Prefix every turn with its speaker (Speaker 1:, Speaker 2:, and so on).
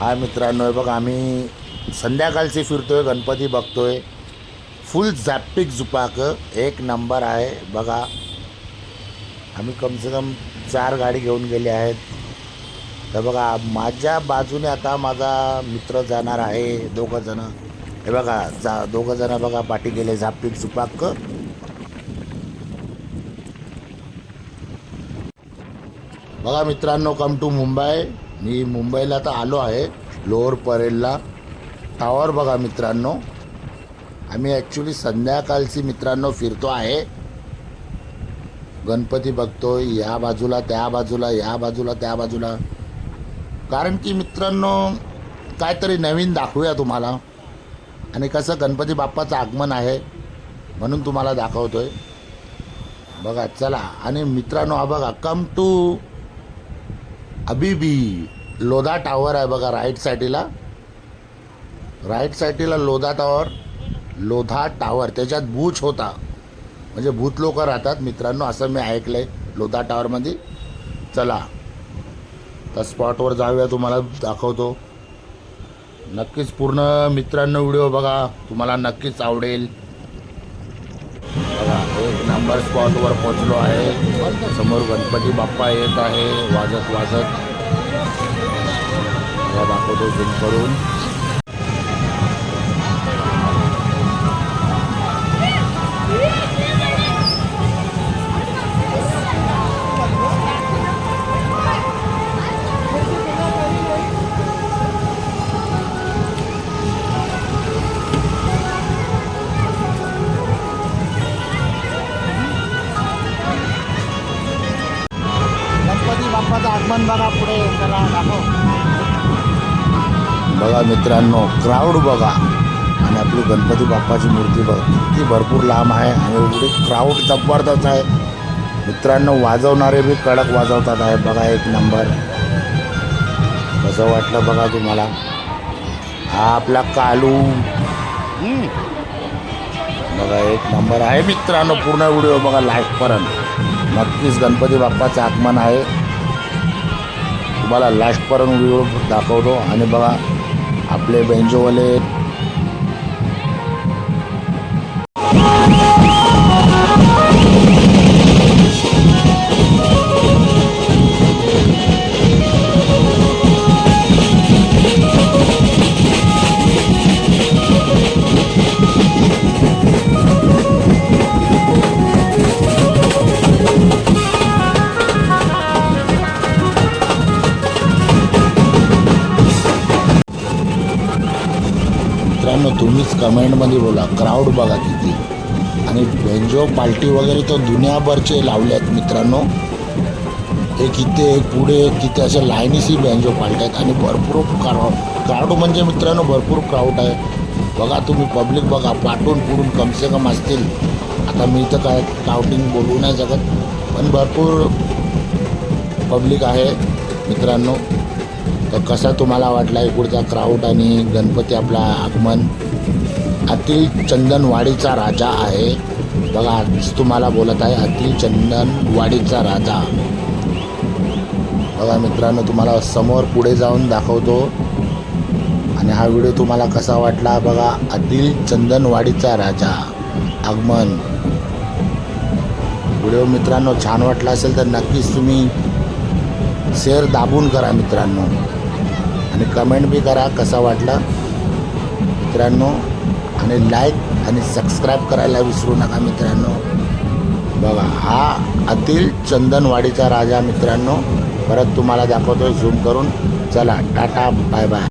Speaker 1: हा मित्रांनो हे बघ आम्ही संध्याकाळची फिरतोय गणपती बघतोय. फुल झॅपिक झुपाक एक नंबर आहे. बघा आम्ही कमसे कम चार गाडी घेऊन गेले आहेत. तर बघा माझ्या बाजूने आता माझा मित्र जाणार आहे दोघं जण. हे बघा जा दोघं जण बघा पाठी गेले झापिक झुपाक बघा मित्रांनो कम टू मुंबई मी मुंबईला तर आलो आहे लोअर परेलला टावर बघा मित्रांनो आम्ही ॲक्च्युली संध्याकाळची मित्रांनो फिरतो आहे. गणपती बघतो या बाजूला त्या बाजूला या बाजूला त्या बाजूला. कारण की मित्रांनो काहीतरी नवीन दाखवूया तुम्हाला. आणि कसं गणपती बाप्पाचं आगमन आहे म्हणून तुम्हाला दाखवतो आहे बघा चला. आणि मित्रांनो हा बघा कम टू अबीबी लोधा टावर आहे बघा राईट साईडला राईट साईडला लोधा टावर लोधा टावर त्याच्यात भूच होता. म्हणजे भूत लोक राहतात. मित्रांनो असं मी ऐकलंय. लोधा टावरमध्ये चला. त्या स्पॉटवर जाऊया तुम्हाला दाखवतो. नक्कीच पूर्ण मित्रांनो व्हिडिओ बघा. तुम्हाला नक्कीच आवडेल. एक नंबर स्पॉटवर पोचलो आहे. समोर गणपती बाप्पा येत आहे. वाजत वाजत. बघा, दाखवतो झूम करून. आगमन बघा पुढे चला दाखव. बघा मित्रांनो क्राऊड बघा. आणि आपली गणपती बाप्पाची मूर्ती बघा. ती भरपूर लांब आहे आणि एवढी क्राऊड जबरदस्त आहे. मित्रांनो वाजवणारे बी कडक वाजवतात आहे. बघा एक नंबर कसं वाटलं बघा तुम्हाला? हा आपला कालू. बघा एक नंबर आहे मित्रांनो पूर्ण व्हिडिओ बघा लाईकपर्यंत नक्कीच गणपती बाप्पाचं आगमन आहे. तुम्हाला लास्टपर्यंत व्हिडिओ दाखवतो. आणि बघा आपले बेंजोवाले. तुम्हीच कमेंटमध्ये बोला क्राऊड बघा किती. आणि बेंजो पार्टी वगैरे तर दुनियाभरचे लावले आहेत मित्रांनो एक इथे एक पुढे एक तिथे अशा लाईनीशी बेंजो पार्टी आहेत आणि भरपूर क्राऊड क्राऊड म्हणजे मित्रांनो भरपूर क्राऊड आहे. बघा तुम्ही पब्लिक बघा पाठून पुढून कमसे कम असतील. आता मी तर काय काउंटिंग बोलू नाही शकत पण भरपूर पब्लिक आहे मित्रांनो. तर कसा तुम्हाला वाटला इकडचा क्राऊड आणि गणपती आपला आगमन? अतिल चंदनवाडीचा राजा आहे. बघा आज तुम्हाला बोलत आहे अतिल चंदनवाडीचा राजा. बघा मित्रांनो तुम्हाला समोर पुढे जाऊन दाखवतो. आणि हा व्हिडिओ तुम्हाला कसा वाटला? बघा अतिल चंदनवाडीचा राजा. आगमन. व्हिडिओ मित्रांनो छान वाटला असेल तर नक्कीच तुम्ही शेअर दाबून करा मित्रांनो. आणि कमेंट बी करा कसा वाटला. मित्रांनो आणि लाईक आणि सबस्क्राईब करायला विसरू नका मित्रांनो. बघा हा अतिल चंदनवाडीचा राजा मित्रांनो. परत तुम्हाला दाखवतो झूम करून. चला टाटा बाय बाय